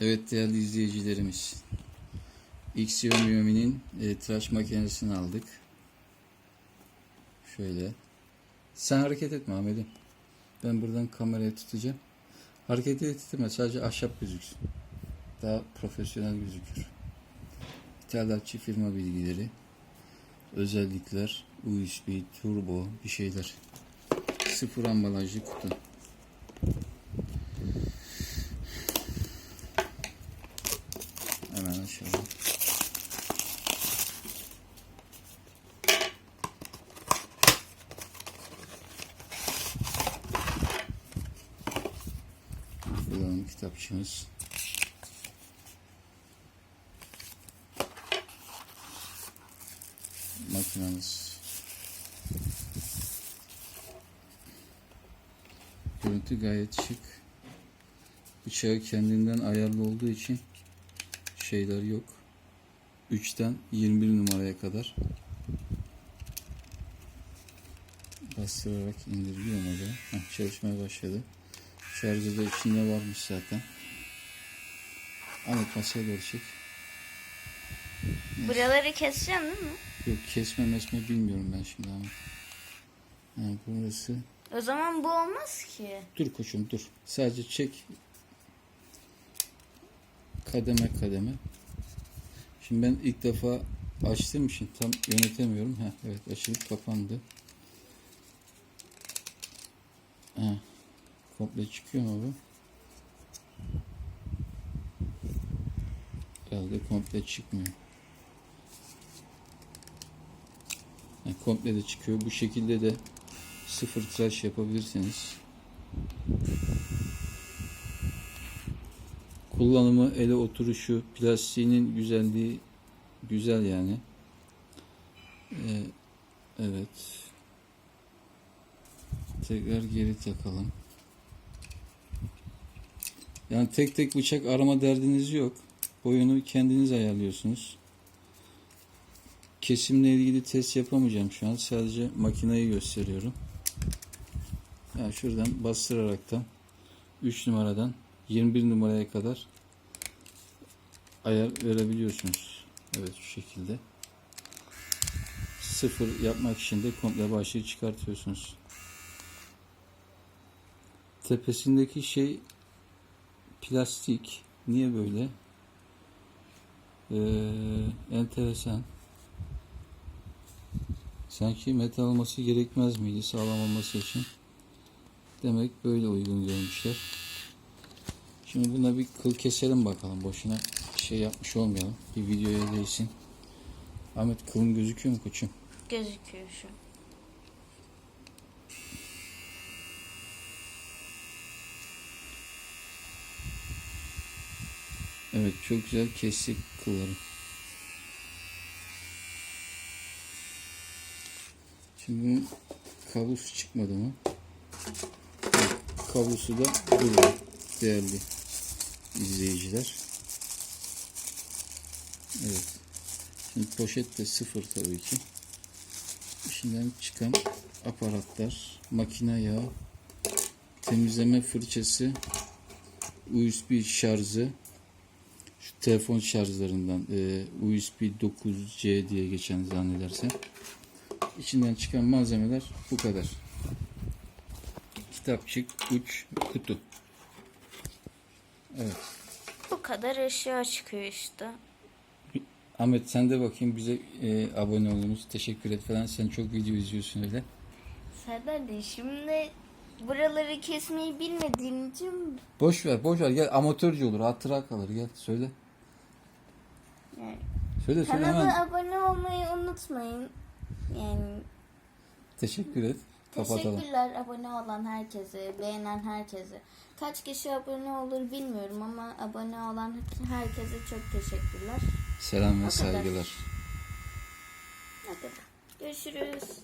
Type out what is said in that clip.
Evet değerli izleyicilerimiz. Xiaomi Mi'nin e, tıraş makinesini aldık. Şöyle. Sen hareket etme Ahmet'im. Ben buradan kamerayı tutacağım. Hareket ettirme sadece ahşap gözüksün. Daha profesyonel gözükür. İthalatçı firma bilgileri. Özellikler, USB, turbo bir şeyler. Sıfır ambalajlı kutu. Hemen açalım. Kullanım kitapçığımız. Makinamız. Görüntü gayet şık. Bıçağı kendinden ayarlı olduğu için şeyler yok. 3'ten 21 numaraya kadar bastırarak indiriliyor mu acaba? Heh, çalışmaya başladı. Şarjı da içinde varmış zaten. Ahmet masaya doğru çek. Buraları keseceğim değil mi? Yok kesme mesme bilmiyorum ben şimdi Ahmet. Ha, burası. O zaman bu olmaz ki. Dur koçum dur. Sadece çek. Kademe kademe. Şimdi ben ilk defa açtığım için tam yönetemiyorum. Heh, evet açılıp kapandı. Ha, komple çıkıyor mu bu? Herhalde komple çıkmıyor. Ha, komple de çıkıyor. Bu şekilde de sıfır tıraş yapabilirsiniz. Kullanımı, ele oturuşu, plastiğinin güzelliği güzel yani. Ee, evet. Tekrar geri takalım. Yani tek tek bıçak arama derdiniz yok. Boyunu kendiniz ayarlıyorsunuz. Kesimle ilgili test yapamayacağım şu an. Sadece makineyi gösteriyorum. Yani şuradan bastıraraktan 3 numaradan 21 numaraya kadar ayar verebiliyorsunuz. Evet şu şekilde. Sıfır yapmak için de komple başlığı çıkartıyorsunuz. Tepesindeki şey plastik. Niye böyle? Ee, enteresan. Sanki metal olması gerekmez miydi sağlam olması için? Demek böyle uygun görmüşler. Şimdi buna bir kıl keselim bakalım. Boşuna şey yapmış olmayalım. Bir videoya değsin. Ahmet kılın gözüküyor mu koçum? Gözüküyor şu. Evet çok güzel kestik kılları. Şimdi kablosu çıkmadı mı? Kablosu da burada değerli izleyiciler. Evet. Şimdi poşet de sıfır tabii ki. İçinden çıkan aparatlar, makine yağı, temizleme fırçası, USB şarjı, telefon şarjlarından e, USB 9C diye geçen zannedersem. İçinden çıkan malzemeler bu kadar. Kitapçık, uç, kutu. Evet. Bu kadar eşya çıkıyor işte. Ahmet sen de bakayım bize e, abone olunuz. Teşekkür et falan. Sen çok video izliyorsun öyle. Serdar de şimdi buraları kesmeyi bilmediğim için Boş ver, boş ver. Gel amatörce olur. Hatıra kalır. Gel söyle. Yani Söyle söyle kanala hemen. abone olmayı unutmayın. Yani Teşekkür et. Kapatalım. teşekkürler abone olan herkese, beğenen herkese. Kaç kişi abone olur bilmiyorum ama abone olan herkese çok teşekkürler. Selam ve kadar. saygılar. Hadi görüşürüz.